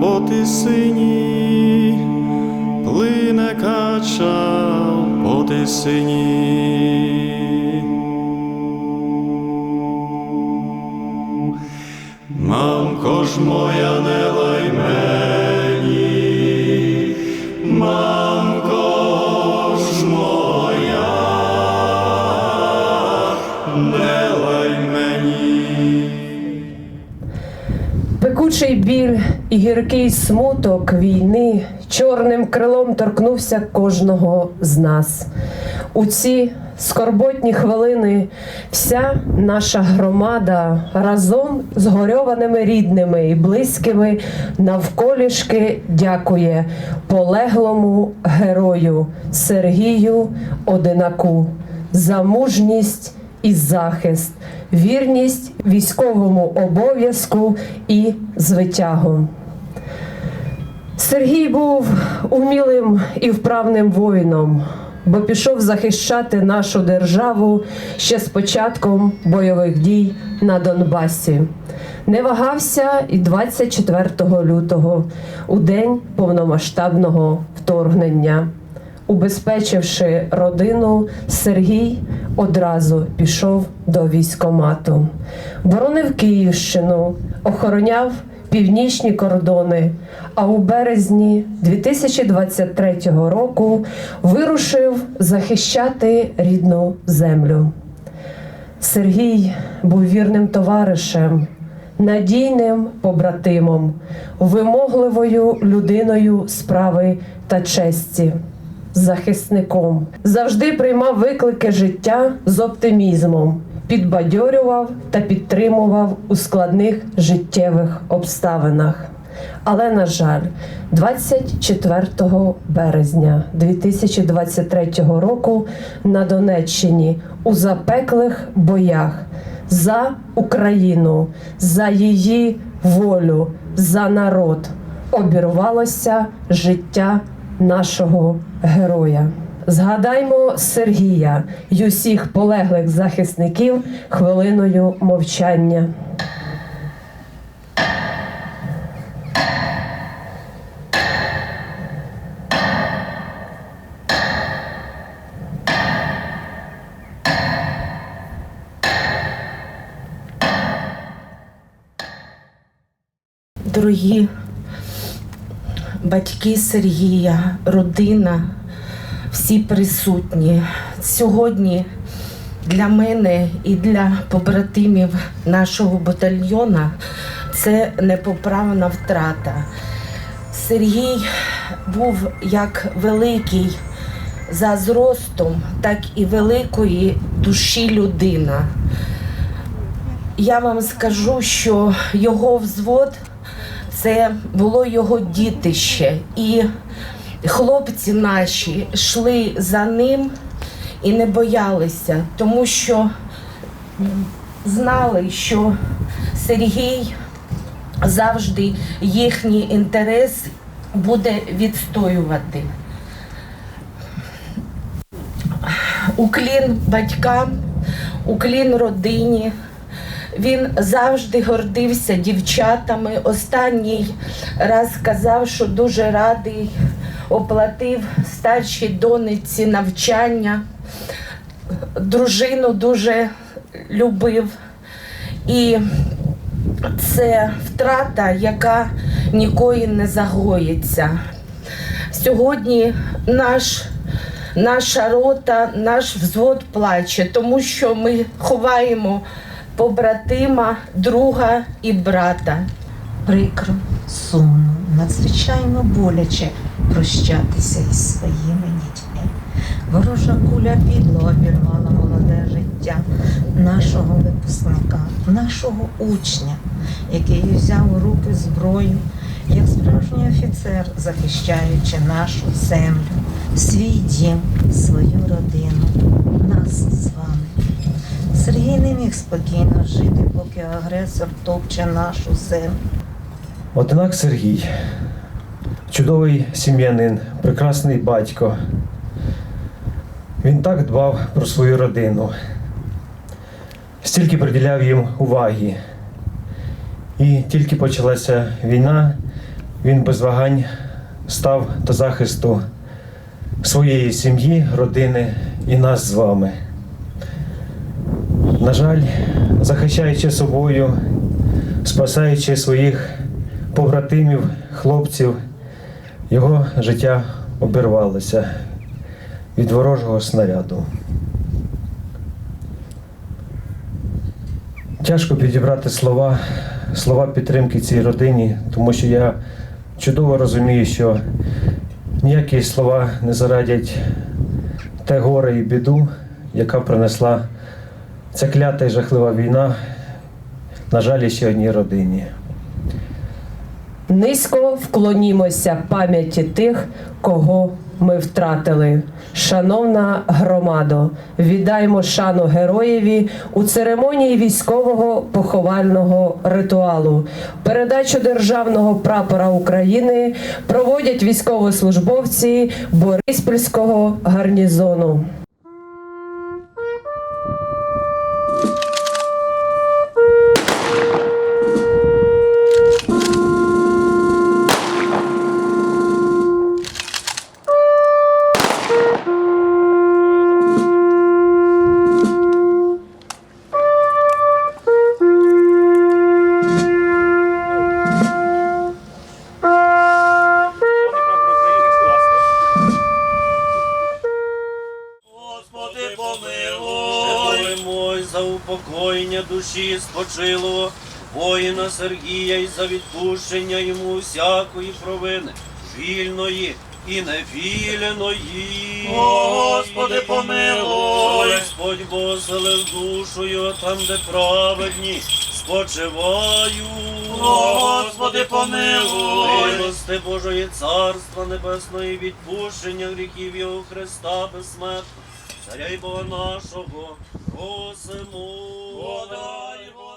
по тисині, плине кача по тисині. Мамко ж моя не лай мені, мамко ж моя, не лай мені. Пекучий біль і гіркий смуток війни чорним крилом торкнувся кожного з нас. У ці скорботні хвилини вся наша громада разом з горьованими рідними і близькими навколішки дякує полеглому герою Сергію Одинаку за мужність і захист, вірність військовому обов'язку і звитягу. Сергій був умілим і вправним воїном, бо пішов захищати нашу державу ще з початком бойових дій на Донбасі. Не вагався і 24 лютого, у день повномасштабного вторгнення. Убезпечивши родину, Сергій одразу пішов до військомату, боронив Київщину, охороняв північні кордони. А у березні 2023 року вирушив захищати рідну землю. Сергій був вірним товаришем, надійним побратимом, вимогливою людиною справи та честі, захисником. Завжди приймав виклики життя з оптимізмом, підбадьорював та підтримував у складних життєвих обставинах. Але, на жаль, 24 березня 2023 року на Донеччині у запеклих боях за Україну, за її волю, за народ обірвалося життя нашого героя. Згадаймо Сергія й усіх полеглих захисників хвилиною мовчання. Дорогі батьки Сергія, родина, всі присутні. Сьогодні для мене і для побратимів нашого батальйона це непоправна втрата. Сергій був як великий за зростом, так і великої душі людина. Я вам скажу, що його взвод це було його дітище. І хлопці наші йшли за ним і не боялися, тому що знали, що Сергій завжди їхній інтерес буде відстоювати. Уклін батькам, уклін родині. Він завжди гордився дівчатами. Останній раз сказав, що дуже радий оплатив старшій донеці навчання. Дружину дуже любив. І це втрата, яка ніколи не загоїться. Сьогодні наш, наша рота, наш взвод плаче, тому що ми ховаємо побратима, друга і брата. Прикро, сумно, надзвичайно боляче прощатися із своїми дітьми. Ворожа куля підло обірвала молоде життя нашого випускника, нашого учня, який взяв у руки зброю, як справжній офіцер, захищаючи нашу землю, свій дім, свою родину, нас з вами. Сергій не міг спокійно жити, поки агресор топче нашу землю. Однак Сергій, чудовий сім'янин, прекрасний батько. Він так дбав про свою родину, стільки приділяв їм уваги. І тільки почалася війна, він без вагань став до захисту своєї сім'ї, родини і нас з вами. На жаль, захищаючи собою, спасаючи своїх побратимів, хлопців, його життя обірвалося від ворожого снаряду. Тяжко підібрати слова, слова підтримки цій родині, тому що я чудово розумію, що ніякі слова не зарадять те горе і біду, яка принесла ця клята і жахлива війна, на жаль, ще одній родині. Низько вклонімося пам'яті тих, кого ми втратили. Шановна громадо, віддаймо шану героєві у церемонії військового поховального ритуалу. Передачу державного прапора України проводять військовослужбовці Бориспільського гарнізону. За упокоєння душі спочилого воїна Сергія і за відпущення йому всякої провини, вільної і невільної. Господи, помилуй. Господь поселив душу там, де праведні спочиваю. Господи, помилуй. Милости Божої царства небесної відпущення гріхів його Христа безсмертного. Царя й Бога нашого, Госимо, Водай, Господь.